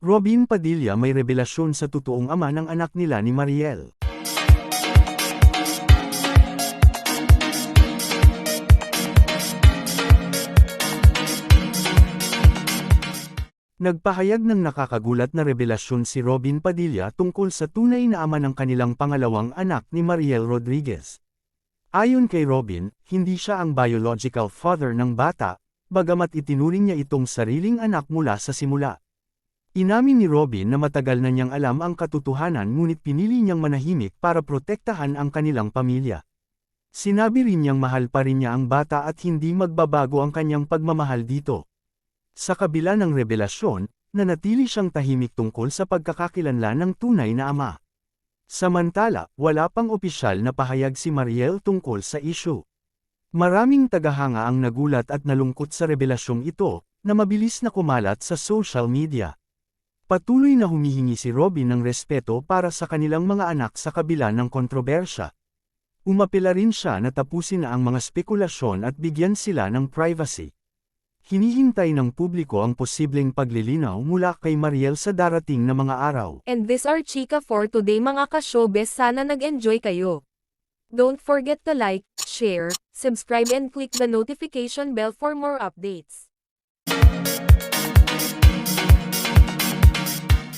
Robin Padilla may revelasyon sa totoong ama ng anak nila ni Mariel. Nagpahayag ng nakakagulat na revelasyon si Robin Padilla tungkol sa tunay na ama ng kanilang pangalawang anak ni Mariel Rodriguez. Ayon kay Robin, hindi siya ang biological father ng bata, bagamat itinuring niya itong sariling anak mula sa simula. Inamin ni Robin na matagal na niyang alam ang katotohanan ngunit pinili niyang manahimik para protektahan ang kanilang pamilya. Sinabi rin niyang mahal pa rin niya ang bata at hindi magbabago ang kanyang pagmamahal dito. Sa kabila ng revelasyon, nanatili siyang tahimik tungkol sa pagkakakilanlan ng tunay na ama. Samantala, wala pang opisyal na pahayag si Mariel tungkol sa issue. Maraming tagahanga ang nagulat at nalungkot sa revelasyong ito, na mabilis na kumalat sa social media. Patuloy na humihingi si Robin ng respeto para sa kanilang mga anak sa kabila ng kontrobersya. Umapela rin siya na tapusin na ang mga spekulasyon at bigyan sila ng privacy. Hinihintay ng publiko ang posibleng paglilinaw mula kay Mariel sa darating na mga araw. And this are Chika for today mga ka-showbiz sana nag-enjoy kayo. Don't forget to like, share, subscribe and click the notification bell for more updates.